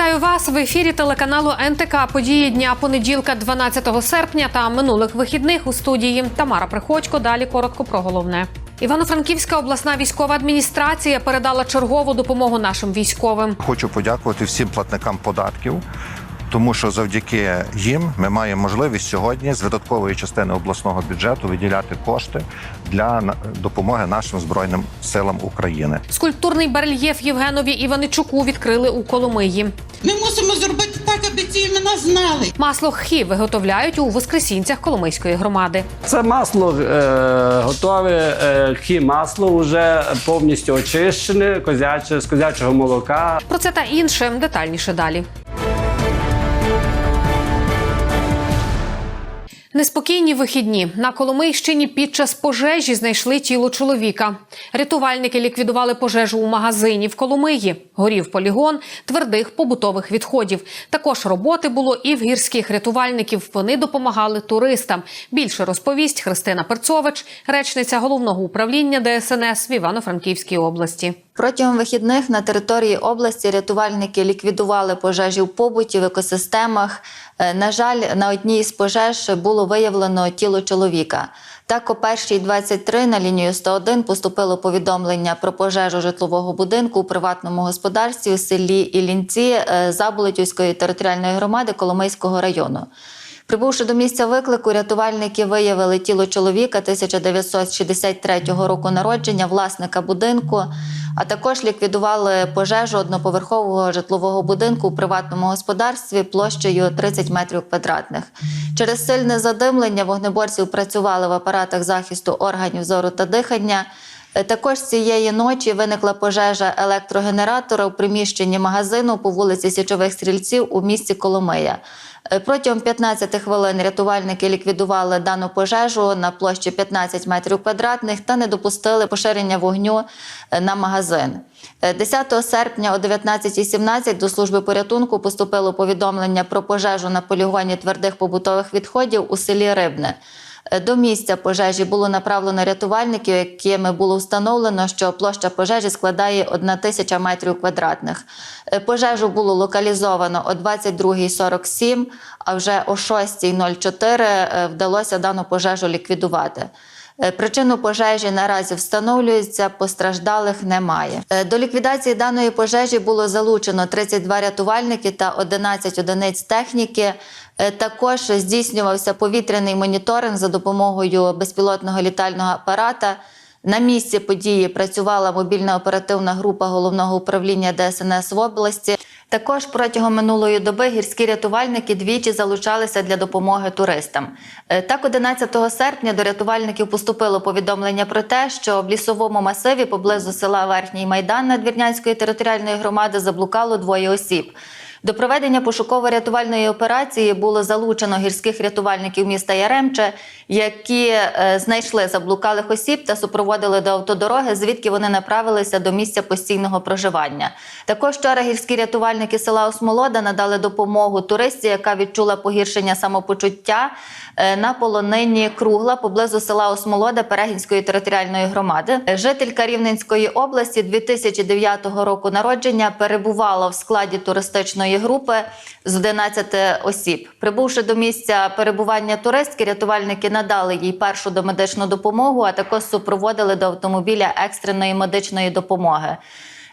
Вітаю вас в ефірі телеканалу НТК. Події дня понеділка, 12 серпня та минулих вихідних у студії Тамара Приходько. Далі коротко про головне. Івано-Франківська обласна військова адміністрація передала чергову допомогу нашим військовим. Хочу подякувати всім платникам податків, тому що завдяки їм ми маємо можливість сьогодні з видаткової частини обласного бюджету виділяти кошти для допомоги нашим збройним силам України. Скульптурний барельєф Євгенові Іваничуку відкрили у Коломиї. Ми мусимо зробити так, аби ці імена знали. Масло хі виготовляють у Воскресінцях Коломийської громади. Це масло е, готове е, хі масло вже повністю очищене, козяче з козячого молока. Про це та інше детальніше далі. Неспокійні вихідні на Коломийщині під час пожежі знайшли тіло чоловіка. Рятувальники ліквідували пожежу у магазині в Коломиї. Горів полігон твердих побутових відходів. Також роботи було і в гірських рятувальників. Вони допомагали туристам. Більше розповість Христина Перцович, речниця головного управління ДСНС в Івано-Франківській області. Протягом вихідних на території області рятувальники ліквідували пожежі в побуті в екосистемах. Е, На жаль, на одній із пожеж було виявлено тіло чоловіка. Так, о 1.23 на лінію 101 поступило повідомлення про пожежу житлового будинку у приватному господарстві у селі Ілінці е, Заболотівської територіальної громади Коломийського району. Прибувши до місця виклику, рятувальники виявили тіло чоловіка 1963 року народження, власника будинку, а також ліквідували пожежу одноповерхового житлового будинку у приватному господарстві площею 30 метрів квадратних. Через сильне задимлення вогнеборців працювали в апаратах захисту органів зору та дихання. Е, Також цієї ночі виникла пожежа електрогенератора у приміщенні магазину по вулиці Січових Стрільців у місті Коломия. Е, Протягом 15 хвилин рятувальники ліквідували дану пожежу на площі 15 метрів квадратних та не допустили поширення вогню е, на магазин. Е, 10 серпня о 19.17 до служби порятунку поступило повідомлення про пожежу на полігоні твердих побутових відходів у селі Рибне. До місця пожежі було направлено рятувальників, якими було встановлено, що площа пожежі складає 1 тисяча метрів квадратних. Е, Пожежу було локалізовано о 22.47, а вже о 6.04 е, вдалося дану пожежу ліквідувати. Е, Причину пожежі наразі встановлюється, постраждалих немає. До ліквідації даної пожежі було залучено 32 рятувальники та 11 одиниць техніки. Е, Також здійснювався повітряний моніторинг за допомогою безпілотного літального апарата. На місці події працювала мобільна оперативна група головного управління ДСНС в області. Також протягом минулої доби гірські рятувальники двічі залучалися для допомоги туристам. Е, Так, 11 серпня до рятувальників поступило повідомлення про те, що в лісовому масиві поблизу села Верхній Майдан Надвірнянської територіальної громади заблукало двоє осіб. До проведення пошуково-рятувальної операції було залучено гірських рятувальників міста Яремче, які е, знайшли заблукалих осіб та супроводили до автодороги, звідки вони направилися до місця постійного проживання. Також вчора гірські рятувальники села Осмолода надали допомогу туристі, яка відчула погіршення самопочуття е, на полонині Кругла поблизу села Осмолода Перегінської територіальної громади. Жителька Рівненської області 2009 року народження перебувала в складі туристичної групи з 11 осіб. Прибувши до місця перебування туристки, рятувальники надали їй першу домедичну допомогу, а також супроводили до автомобіля екстреної медичної допомоги.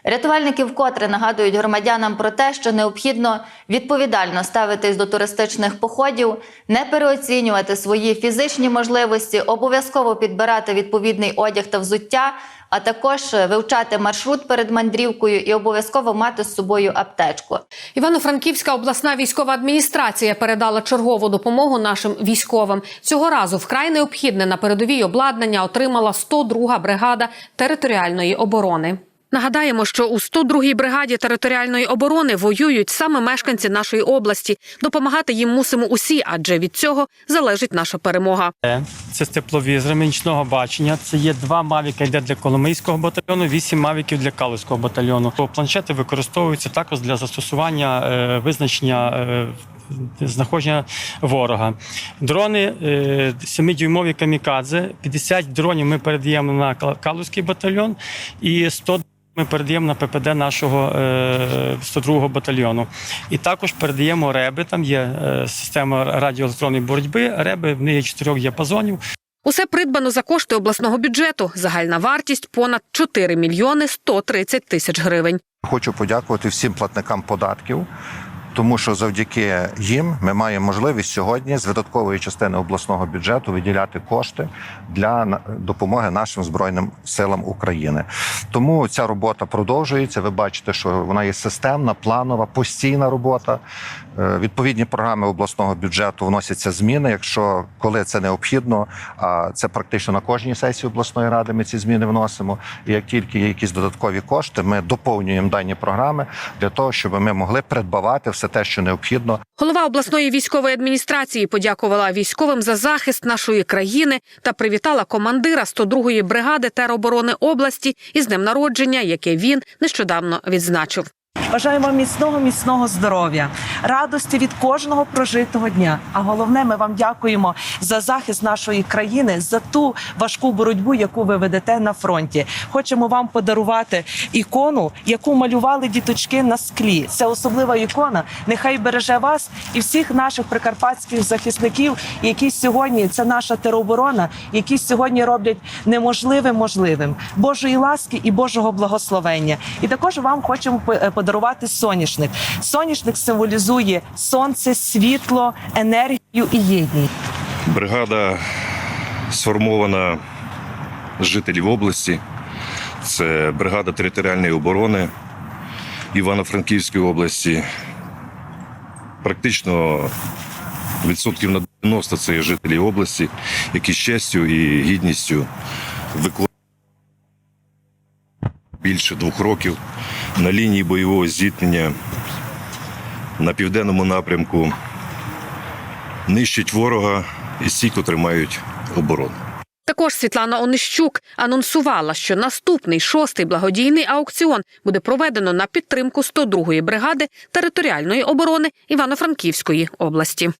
Рятувальники вкотре нагадують громадянам про те, що необхідно відповідально ставитись до туристичних походів, не переоцінювати свої фізичні можливості, обов'язково підбирати відповідний одяг та взуття, а також вивчати маршрут перед мандрівкою і обов'язково мати з собою аптечку. Івано-Франківська обласна військова адміністрація передала чергову допомогу нашим військовим. Цього разу вкрай необхідне на передовій обладнання отримала 102-га бригада територіальної оборони. Нагадаємо, що у 102-й бригаді територіальної оборони воюють саме мешканці нашої області. Допомагати їм мусимо усі, адже від цього залежить наша перемога. Е, Це з тепловізорами нічного бачення. Це є два мавіка йде для Коломийського батальйону, вісім мавіків для Калицького батальйону. Планшети використовуються також для застосування е, визначення. е, Знаходження ворога. Дрони е, 7-дюймові камікадзе. 50 дронів ми передаємо на Кал- Калузький батальйон і 100 Ми передаємо на ППД нашого е, 102-го батальйону. І також передаємо реби. Там є е, система радіоелектронної боротьби. Реби в неї є чотирьох діапазонів. Усе придбано за кошти обласного бюджету. Загальна вартість понад 4 мільйони 130 тисяч гривень. Хочу подякувати всім платникам податків, тому що завдяки їм ми маємо можливість сьогодні з видаткової частини обласного бюджету виділяти кошти для допомоги нашим збройним силам України. Тому ця робота продовжується. Ви бачите, що вона є системна, планова, постійна робота. Е, Відповідні програми обласного бюджету вносяться зміни, якщо коли це необхідно. А це практично на кожній сесії обласної ради. Ми ці зміни вносимо. І як тільки є якісь додаткові кошти, ми доповнюємо дані програми для того, щоб ми могли придбавати все те, що необхідно Голова обласної військової адміністрації подякувала військовим за захист нашої країни та привітала командира 102-ї бригади тероборони області із днем народження, яке він нещодавно відзначив. Бажаємо вам міцного, міцного здоров'я, радості від кожного прожитого дня. А головне, ми вам дякуємо за захист нашої країни, за ту важку боротьбу, яку ви ведете на фронті. Хочемо вам подарувати ікону, яку малювали діточки на склі. Це особлива ікона. Нехай береже вас і всіх наших прикарпатських захисників, які сьогодні це наша тероборона, які сьогодні роблять неможливе можливим Божої ласки і Божого благословення. І також вам хочемо е, подарувати соняшник. Соняшник символізує сонце, світло, енергію і єдність. Бригада сформована з жителів області. Це бригада територіальної оборони Івано-Франківської області. Практично відсотків на 90 це жителі області, які з і гідністю виконують більше двох років на лінії бойового зіткнення на південному напрямку нищать ворога і стійко тримають оборону. Також Світлана Онищук анонсувала, що наступний шостий благодійний аукціон буде проведено на підтримку 102-ї бригади територіальної оборони Івано-Франківської області.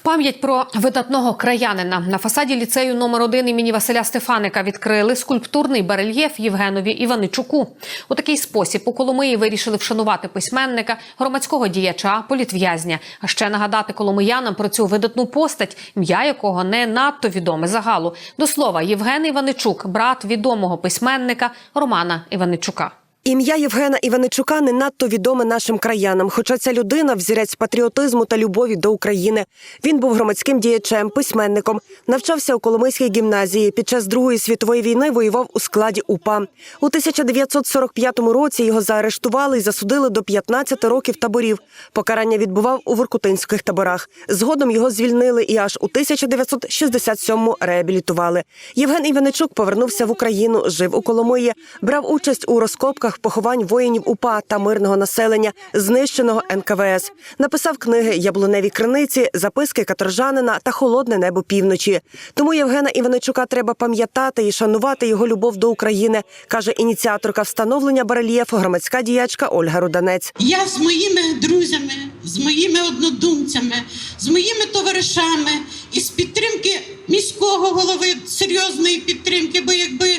В пам'ять про видатного краянина на фасаді ліцею номер 1 імені Василя Стефаника відкрили скульптурний барельєф Євгенові Іваничуку. У такий спосіб у Коломиї вирішили вшанувати письменника, громадського діяча, політв'язня, а ще нагадати коломиянам про цю видатну постать, ім'я якого не надто відоме загалу. До слова, Євген Іваничук, брат відомого письменника Романа Іваничука. Ім'я Євгена Іваничука не надто відоме нашим краянам, хоча ця людина взірець патріотизму та любові до України. Він був громадським діячем, письменником, навчався у Коломийській гімназії. Під час Другої світової війни воював у складі УПА. У 1945 році його заарештували і засудили до 15 років таборів. Покарання відбував у воркутинських таборах. Згодом його звільнили і аж у 1967-му реабілітували. Євген Іваничук повернувся в Україну, жив у Коломиї, брав участь у розкопках поховань воїнів УПА та мирного населення, знищеного НКВС. Написав книги Яблуневі криниці, записки каторжанина та Холодне небо півночі. Тому Євгена Іваничука треба пам'ятати і шанувати його любов до України, каже ініціаторка встановлення барельєфу громадська діячка Ольга Руданець. Я з моїми друзями, з моїми однодумцями, з моїми товаришами і з підтримки міського голови, серйозної підтримки, бо якби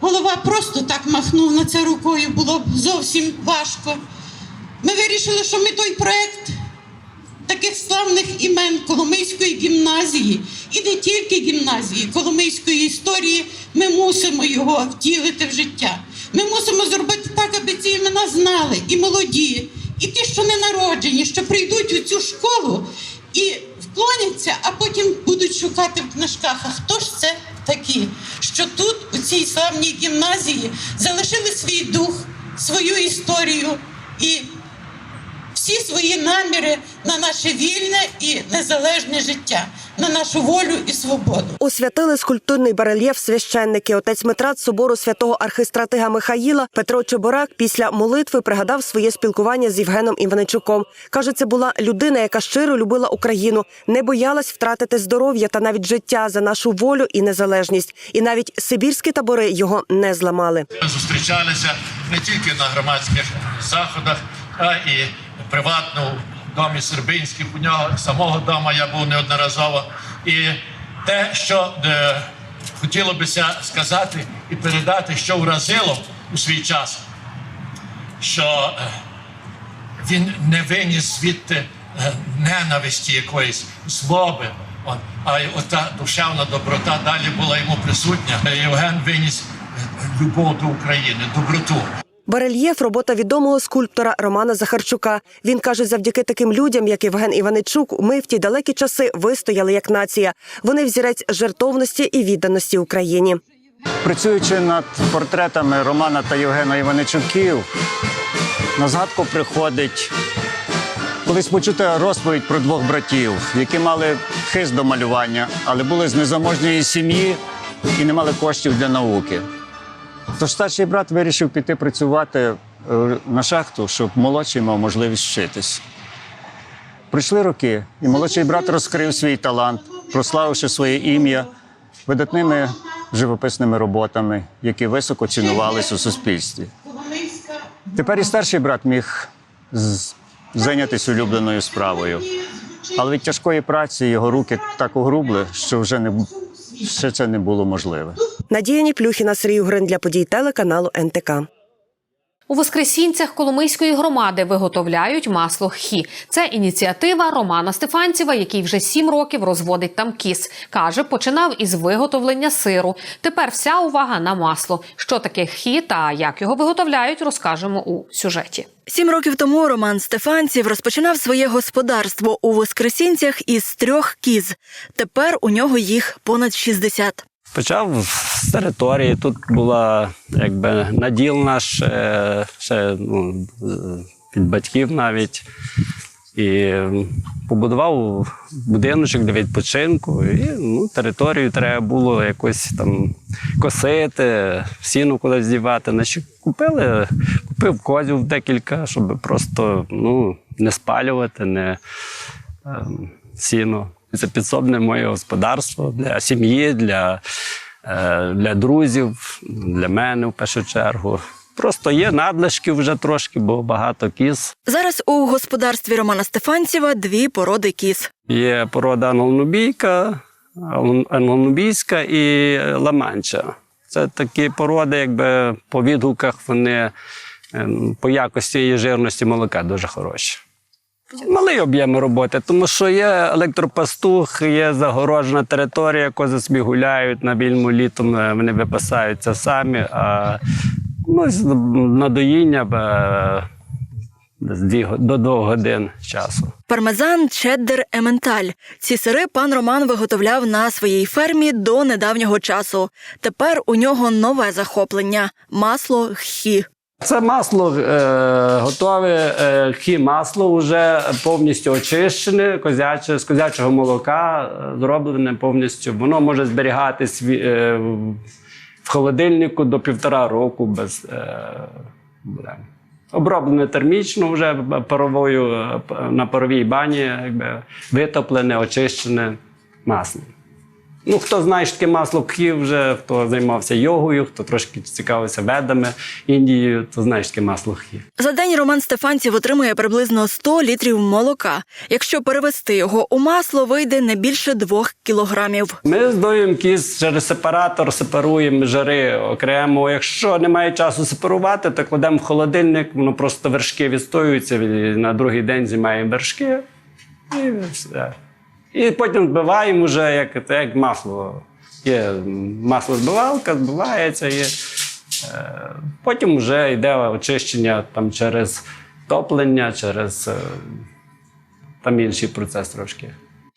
голова просто так махнув на це рукою, було б зовсім важко. Ми вирішили, що ми той проект таких славних імен Коломийської гімназії і не тільки гімназії, Коломийської історії, ми мусимо його втілити в життя. Ми мусимо зробити так, аби ці імена знали і молоді, і ті, що не народжені, що прийдуть у цю школу і вклоняться, а потім будуть шукати в книжках. А хто ж це такі, що тут, у цій славній гімназії, залишили свій дух, свою історію і всі свої наміри на наше вільне і незалежне життя, на нашу волю і свободу. Освятили скульптурний барельєф священники. Отець Митрат собору святого архистратига Михаїла Петро Чеборак після молитви пригадав своє спілкування з Євгеном Іваничуком. Каже, це була людина, яка щиро любила Україну, не боялась втратити здоров'я та навіть життя за нашу волю і незалежність. І навіть сибірські табори його не зламали. Ми зустрічалися не тільки на громадських заходах, а і приватно в домі Сербинських. У нього самого дома я був неодноразово. І те, що е, хотіло бися сказати і передати, що вразило у свій час, що е, він не виніс звідти е, ненависті якоїсь злоби. А ота душевна доброта далі була йому присутня. Євген виніс е, любов до України, доброту. Барельєф робота відомого скульптора Романа Захарчука. Він каже, завдяки таким людям, як Євген Іваничук, ми в ті далекі часи вистояли як нація. Вони взірець жертовності і відданості Україні. Працюючи над портретами Романа та Євгена Іваничуків, на згадку приходить колись почута розповідь про двох братів, які мали хист до малювання, але були з незаможньої сім'ї і не мали коштів для науки. Тож старший брат вирішив піти працювати е, на шахту, щоб молодший мав можливість вчитись. Пройшли роки, і молодший брат розкрив свій талант, прославивши своє ім'я видатними живописними роботами, які високо цінувались у суспільстві. Тепер і старший брат міг зайнятися улюбленою справою. Але від тяжкої праці його руки так огрубли, що вже не ще це не було можливе. Надія Ніплюхіна, Сергій Угрин для подій телеканалу НТК. У Воскресінцях Коломийської громади виготовляють масло хі. Це ініціатива Романа Стефанцєва, який вже сім років розводить там кіс. Каже, починав із виготовлення сиру. Тепер вся увага на масло. Що таке хі та як його виготовляють, розкажемо у сюжеті. Сім років тому Роман Стефанців розпочинав своє господарство у Воскресінцях із трьох кіз. Тепер у нього їх понад 60. Почав з території. Тут була якби наділ наш е, ще ну, від батьків навіть. І побудував будиночок для відпочинку. І ну, територію треба було якось там косити, сіну кудись дівати. Значить, купили, купив козів декілька, щоб просто ну, не спалювати, не ем, сіно. Це підсобне моє господарство для сім'ї, для, е, для друзів, для мене в першу чергу. Просто є надлишки вже трошки, бо багато кіз. Зараз у господарстві Романа Стефанцєва дві породи кіз. Є порода англонубійка, англонубійська і ламанча. Це такі породи, якби по відгуках вони ем, по якості і жирності молока дуже хороші. Малий об'єм роботи, тому що є електропастух, є загорожена територія, кози собі гуляють на вільному літом, вони випасаються самі. А ну, надоїння е, до двох годин часу. Пармезан, чеддер, ементаль. Ці сири пан Роман виготовляв на своїй фермі до недавнього часу. Тепер у нього нове захоплення масло хі. Це масло е, готове е, масло вже повністю очищене, козяче, з козячого молока, е, зроблене повністю. Воно може зберігатись ві- е, в- в холодильнику до півтора року без е. Оброблене термічно вже паровою е, на паровій бані, якби витоплене, очищене масло. Ну, хто знає, що таке масло кхі вже, хто займався йогою, хто трошки цікавився ведами Індією, то знає, що таке масло кхі. За день Роман Стефанців отримує приблизно 100 літрів молока. Якщо перевести його у масло, вийде не більше двох кілограмів. Ми здоюємо кіс через сепаратор, сепаруємо жири окремо. Якщо немає часу сепарувати, то кладемо в холодильник, воно просто вершки відстоюються, на другий день знімаємо вершки і все. І потім збиваємо вже як, як масло. Є масло збивалка, збивається. І, е, потім вже йде очищення там, через топлення, через е, там інший процес трошки.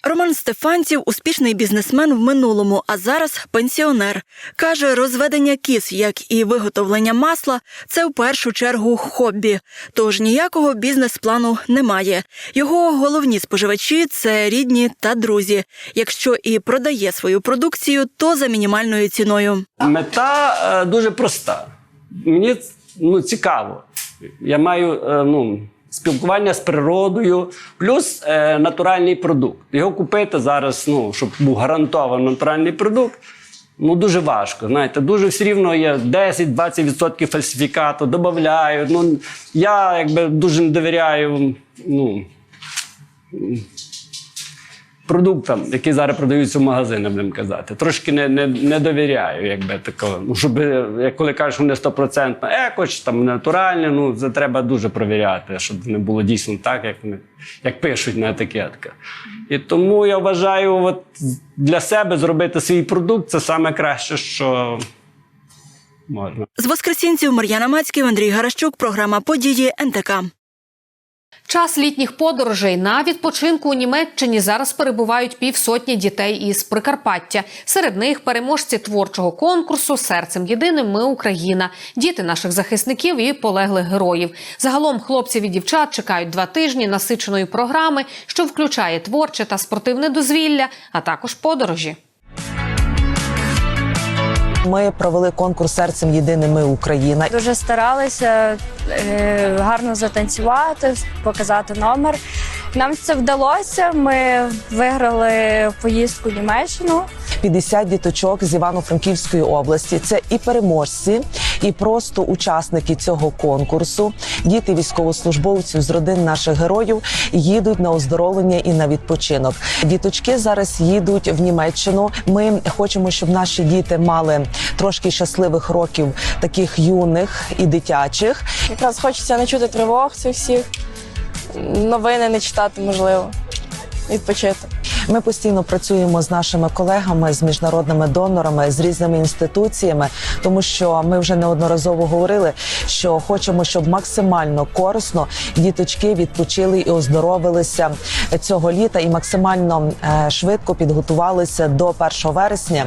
Роман Стефанців успішний бізнесмен в минулому, а зараз пенсіонер. Каже, розведення кіз, як і виготовлення масла, це в першу чергу хобі. Тож ніякого бізнес-плану немає. Його головні споживачі це рідні та друзі. Якщо і продає свою продукцію, то за мінімальною ціною. Мета е, дуже проста. Мені ну, цікаво. Я маю е, ну, спілкування з природою, плюс е, натуральний продукт. Його купити зараз, ну, щоб був гарантований натуральний продукт. Ну, дуже важко. Знаєте, дуже все рівно є 10-20% фальсифікату, додають. Ну, я якби дуже не довіряю ну, продуктам, які зараз продаються в магазинах, будемо казати. Трошки не, не, не довіряю, якби такого. Ну, щоб як коли кажуть, що вони стопроцентно еко, чи там натуральне, ну це треба дуже провіряти, щоб не було дійсно так, як як пишуть на етикетках. І тому я вважаю, от для себе зробити свій продукт це саме краще, що можна. З воскресінців Мар'яна Мацьків, Андрій Гаращук, програма Події НТК. Час літніх подорожей на відпочинку у Німеччині зараз перебувають півсотні дітей із Прикарпаття. Серед них переможці творчого конкурсу Серцем єдиним ми Україна, діти наших захисників і полеглих героїв. Загалом хлопців і дівчат чекають два тижні насиченої програми, що включає творче та спортивне дозвілля, а також подорожі. Ми провели конкурс серцем єдиними Україна. Дуже старалися е, гарно затанцювати, показати номер. Нам це вдалося. Ми виграли поїздку в Німеччину. 50 діточок з Івано-Франківської області. Це і переможці, і просто учасники цього конкурсу. Діти військовослужбовців з родин наших героїв їдуть на оздоровлення і на відпочинок. Діточки зараз їдуть в Німеччину. Ми хочемо, щоб наші діти мали трошки щасливих років, таких юних і дитячих. Якраз хочеться не чути тривог цих всіх новини не читати, можливо, відпочити. Ми постійно працюємо з нашими колегами, з міжнародними донорами, з різними інституціями, тому що ми вже неодноразово говорили, що хочемо, щоб максимально корисно діточки відпочили і оздоровилися цього літа, і максимально е, швидко підготувалися до 1 вересня.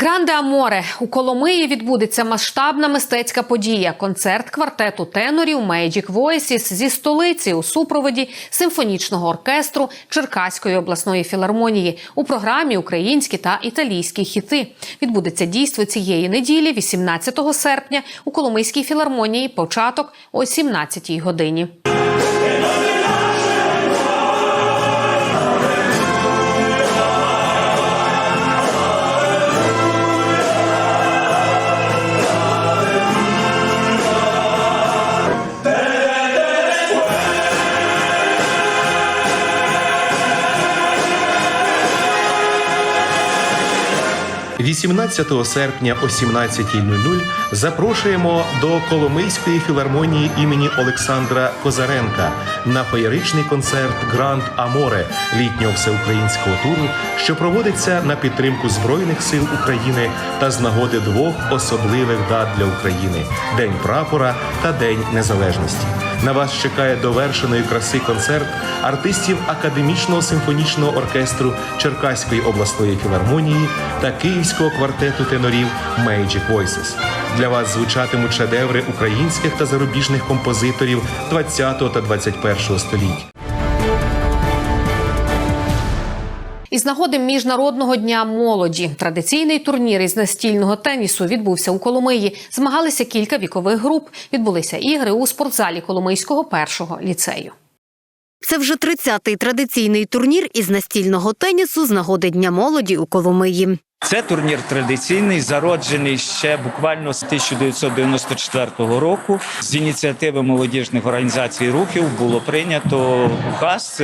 Гранде Аморе у Коломиї відбудеться масштабна мистецька подія. Концерт квартету тенорів Magic Voices зі столиці у супроводі симфонічного оркестру Черкаської обласної філармонії. У програмі українські та італійські хіти. Відбудеться дійство цієї неділі, 18 серпня, у Коломийській філармонії. Початок о 17 годині. – 18 серпня о 17.00 запрошуємо до Коломийської філармонії імені Олександра Козаренка на феєричний концерт Гранд Аморе літнього всеукраїнського туру, що проводиться на підтримку Збройних сил України та з нагоди двох особливих дат для України День прапора та День Незалежності. На вас чекає довершеної краси концерт артистів академічного симфонічного оркестру Черкаської обласної філармонії та київського квартету тенорів Magic Voices. Для вас звучатимуть шедеври українських та зарубіжних композиторів 20 та 21 століть. Із нагоди міжнародного дня молоді традиційний турнір із настільного тенісу відбувся у Коломиї. Змагалися кілька вікових груп. Відбулися ігри у спортзалі Коломийського першого ліцею. Це вже 30-й традиційний турнір із настільного тенісу з нагоди Дня молоді у Коломиї. Це турнір традиційний, зароджений ще буквально з 1994 року. З ініціативи молодіжних організацій рухів було прийнято указ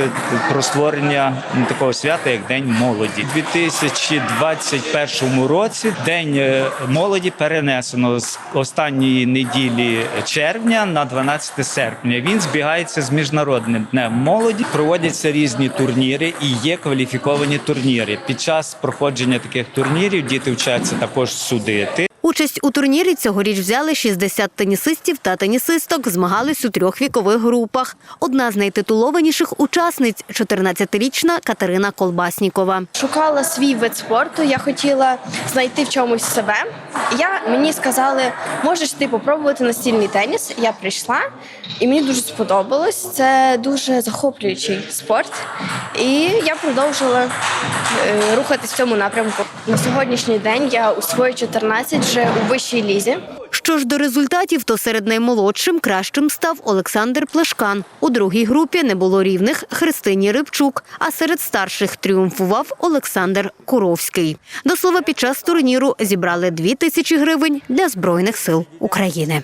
про створення такого свята, як День молоді. У 2021 році День е, молоді перенесено з останньої неділі червня на 12 серпня. Він збігається з міжнародним днем молоді. Проводяться різні турніри і є кваліфіковані турніри. Під час проходження таких турнірів діти вчаться також судити. Участь у турнірі цьогоріч взяли 60 тенісистів та тенісисток, змагались у трьох вікових групах. Одна з найтитулованіших учасниць – 14-річна Катерина Колбаснікова. Шукала свій вид спорту. Я хотіла знайти в чомусь себе. Я мені сказали, можеш ти попробувати настільний теніс. Я прийшла, і мені дуже сподобалось. Це дуже захоплюючий спорт. І я продовжила е, рухатись в цьому напрямку. На сьогоднішній день я у свої 14 вже у вищій лізі. Що ж до результатів, то серед наймолодшим кращим став Олександр Плешкан. У другій групі не було рівних Христині Рибчук, а серед старших тріумфував Олександр Куровський. До слова, під час турніру зібрали дві тисячі гривень для Збройних сил України.